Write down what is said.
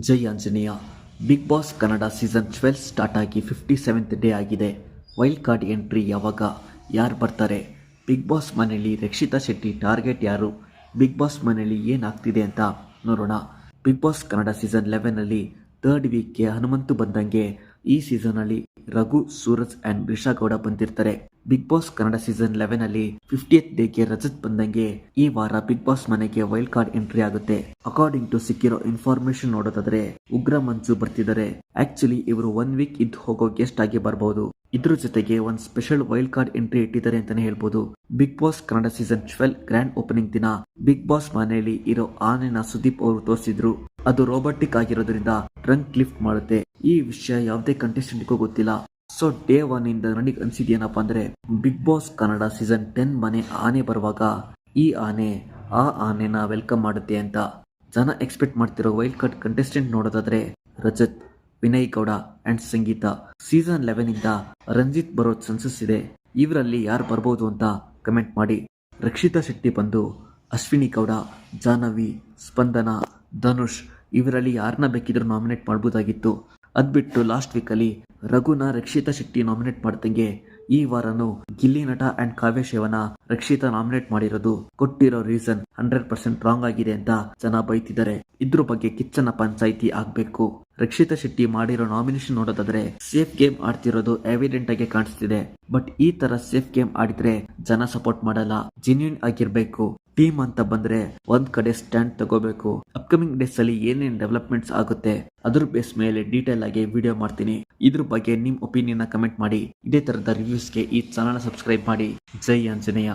ಜೈ Anjaneya. Bigg Boss Kannada season twelve start ಆಗಿ fifty seventh day ಆಗಿದೆ. Wild card entry ಯಾವಾಗ? ಯಾರು ಬರ್ತಾರೆ? ಬಿಗ್ ಬಾಸ್ ಮನೆಯಲ್ಲಿ ರಕ್ಷಿತಾ ಶೆಟ್ಟಿ ಟಾರ್ಗೆಟ್ ಯಾರು? ಬಿಗ್ ಬಾಸ್ ಮನೆಯಲ್ಲಿ ಏನಾಗ್ತಿದೆ ಅಂತ ನೋಡೋಣ. ಬಿಗ್ ಬಾಸ್ ಕನ್ನಡ ಸೀಸನ್ ಲೆವೆನಲ್ಲಿ ಥರ್ಡ್ ವೀಕ್ಗೆ ಹನುಮಂತು ಬಂದಂಗೆ ಈ ಸೀಸನಲ್ಲಿ ರಘು, ಸೂರಜ್ ಅಂಡ್ ರಿಷಾ ಗೌಡ ಬಂದಿರ್ತಾರೆ. Bigg Boss Kannada season eleven ಅಲ್ಲಿ ಫಿಫ್ಟಿಯತ್ ಡೇಗೆ ರಜತ್ ಬಂದಂಗೆ ಈ ವಾರ ಬಿಗ್ ಬಾಸ್ ಮನೆಗೆ ವೈಲ್ಡ್ ಕಾರ್ಡ್ ಎಂಟ್ರಿ ಆಗುತ್ತೆ. ಅಕಾರ್ಡಿಂಗ್ ಟು ಸಿಕ್ಕಿರೋ ಇನ್ಫಾರ್ಮೇಶನ್ ನೋಡೋದಾದ್ರೆ ಉಗ್ರ ಮಂಜು ಬರ್ತಿದ್ದಾರೆ. ಆಕ್ಚುಲಿ ಇವರು ಒನ್ ವೀಕ್ ಇದ್ದು ಹೋಗೋ ಗೆಸ್ಟ್ ಆಗಿ ಬರಬಹುದು ಇದ್ರ ಜೊತೆಗೆ ಒಂದ್ ಸ್ಪೆಷಲ್ ವೈಲ್ಡ್ ಕಾರ್ಡ್ ಎಂಟ್ರಿ ಇಟ್ಟಿದ್ದಾರೆ ಅಂತಾನೆ ಹೇಳ್ಬೋದು. Bigg Boss Kannada season twelve grand opening ದಿನ ಬಿಗ್ ಬಾಸ್ ಮನೆಯಲ್ಲಿ ಇರೋ ಆನೆನ ಸುದೀಪ್ ಅವರು ತೋರಿಸಿದ್ರು. ಅದು ರೋಬೋಟಿಕ್ ಆಗಿರೋದ್ರಿಂದ ಟ್ರಂಕ್ ಲಿಫ್ಟ್ ಮಾಡುತ್ತೆ. ಈ ವಿಷಯ ಯಾವುದೇ ಕಂಟೆಸ್ಟೆಂಟ್ಗೂ ಗೊತ್ತಿಲ್ಲ. ಸೊ ಡೇ ಒನ್ ಇಂದ ನನಗೆ ಅನಿಸಿದೇನಪ್ಪ ಅಂದ್ರೆ Bigg Boss Kannada season ten ಮನೆ ಆನೆ ಬರುವಾಗ, ಈ ಆನೆ, ಆ ಆನೆನ ವೆಲ್ಕಮ್ ಮಾಡುತ್ತೆ ಅಂತ ಜನ ಎಕ್ಸ್ಪೆಕ್ಟ್ ಮಾಡ್ತಿರೋ ವೈಲ್ಡ್ ಕಾರ್ಡ್ ಕಂಟೆಸ್ಟೆಂಟ್ ನೋಡೋದಾದ್ರೆ Rajat, Vinay Gowda and Sangeetha. Season eleven ಇಂದ ರಂಜಿತ್ ಬರೋ ಚಾನ್ಸಸ್ ಇದೆ. ಇವರಲ್ಲಿ ಯಾರು ಬರ್ಬೋದು ಅಂತ ಕಮೆಂಟ್ ಮಾಡಿ. ರಕ್ಷಿತಾ ಶೆಟ್ಟಿ ಬಂದು, ಅಶ್ವಿನಿ ಗೌಡ, ಜಾಹ್ನವಿ, ಸ್ಪಂದನ, ಧನುಷ್, ಇವರಲ್ಲಿ ಯಾರನ್ನ ಬೇಕಿದ್ರೂ ನಾಮಿನೇಟ್ ಮಾಡ್ಬೋದಾಗಿತ್ತು. ಅದ್ಬಿಟ್ಟು ಲಾಸ್ಟ್ ವೀಕಲ್ಲಿ ರಘುನ ರಕ್ಷಿತಾ ಶೆಟ್ಟಿ ನಾಮಿನೇಟ್ ಮಾಡ್ದಂಗೆ ಈ ವಾರನು ಗಿಲ್ಲಿ ನಟ ಅಂಡ್ ಕಾವ್ಯ ಶಿವನ ರಕ್ಷಿತಾ ನಾಮಿನೇಟ್ ಮಾಡಿರೋದು ಕೊಟ್ಟಿರೋ ರೀಸನ್ ಹಂಡ್ರೆಡ್ ಪರ್ಸೆಂಟ್ ರಾಂಗ್ ಆಗಿದೆ ಅಂತ ಜನ ಬೈತಿದ್ದಾರೆ. ಇದ್ರ ಬಗ್ಗೆ ಕಿಚ್ಚನ ಪಂಚಾಯಿತಿ ಆಗ್ಬೇಕು. ರಕ್ಷಿತಾ ಶೆಟ್ಟಿ ಮಾಡಿರೋ ನಾಮಿನೇಷನ್ ನೋಡೋದಾದ್ರೆ ಸೇಫ್ ಗೇಮ್ ಆಡ್ತಿರೋದು ಎವಿಡೆಂಟ್ ಆಗಿ ಕಾಣಿಸ್ತಿದೆ. ಬಟ್ ಈ ತರ ಸೇಫ್ ಗೇಮ್ ಆಡಿದ್ರೆ ಜನ ಸಪೋರ್ಟ್ ಮಾಡಲ್ಲ ಜೆನ್ಯೂನ್ ಆಗಿರ್ಬೇಕು. ಟೀಮ್ ಅಂತ ಬಂದ್ರೆ ಒಂದ್ ಕಡೆ ಸ್ಟ್ಯಾಂಡ್ ತಗೋಬೇಕು. ಅಪ್ಕಮಿಂಗ್ ಡೇಸ್ ಅಲ್ಲಿ ಏನೇನ್ ಡೆವಲಪ್ಮೆಂಟ್ಸ್ ಆಗುತ್ತೆ ಅದ್ರ ಬೇಸ್ ಮೇಲೆ ಡೀಟೇಲ್ ಆಗಿ ವಿಡಿಯೋ ಮಾಡ್ತೀನಿ. ಇದ್ರ ಬಗ್ಗೆ ನಿಮ್ ಒಪಿನಿಯನ್ ಕಮೆಂಟ್ ಮಾಡಿ. ಇದೇ ತರದ ರಿವ್ಯೂಸ್ಗೆ ಈ ಚಾನಲ್ ಸಬ್ಸ್ಕ್ರೈಬ್ ಮಾಡಿ. ಜೈ ಆಂಜನೇಯ.